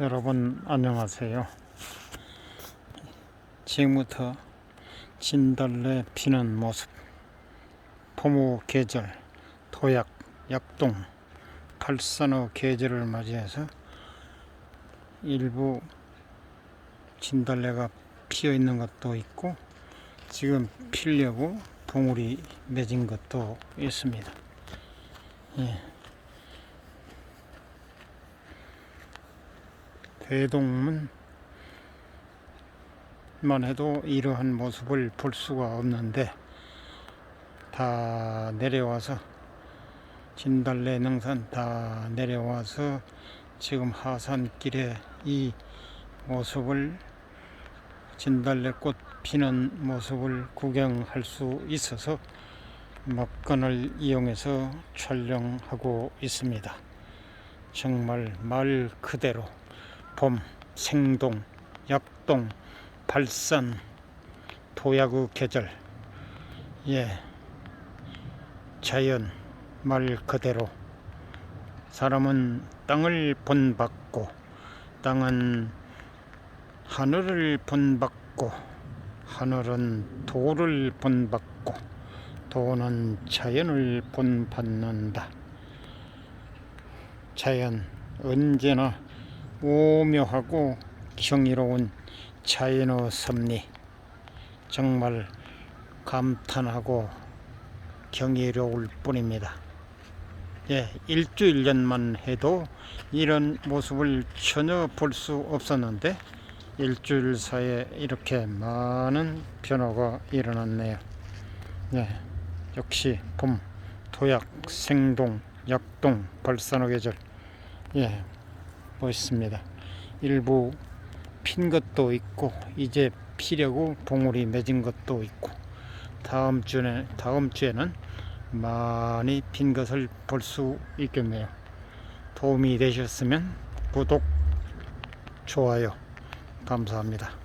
여러분 안녕하세요. 지금부터 진달래 피는 모습, 포무 계절, 도약, 약동, 팔산호 계절을 맞이해서 일부 진달래가 피어 있는 것도 있고 지금 피려고 봉우리 맺은 것도 있습니다. 예. 대동문만 해도 이러한 모습을 볼 수가 없는데 다 내려와서 진달래 능선 다 내려와서 지금 하산길에 이 모습을 진달래꽃 피는 모습을 구경할 수 있어서 막간을 이용해서 촬영하고 있습니다. 정말 말 그대로 봄, 생동, 약동, 발산, 도야구 계절, 예, 자연 말 그대로. 사람은 땅을 본받고 땅은 하늘을 본받고 하늘은 도를 본받고 도는 자연을 본받는다. 자연 언제나 오묘하고 경이로운 자연의 섭리 정말 감탄하고 경이로울 뿐입니다. 예, 일주일 전만 해도 이런 모습을 전혀 볼 수 없었는데 일주일 사이에 이렇게 많은 변화가 일어났네요. 예, 역시 봄, 도약, 생동, 약동, 발산호 계절. 예, 멋있습니다. 일부 핀 것도 있고 이제 피려고 봉우리 맺은 것도 있고 다음 주에 다음 주에는 많이 핀 것을 볼 수 있겠네요. 도움이 되셨으면 구독, 좋아요 감사합니다.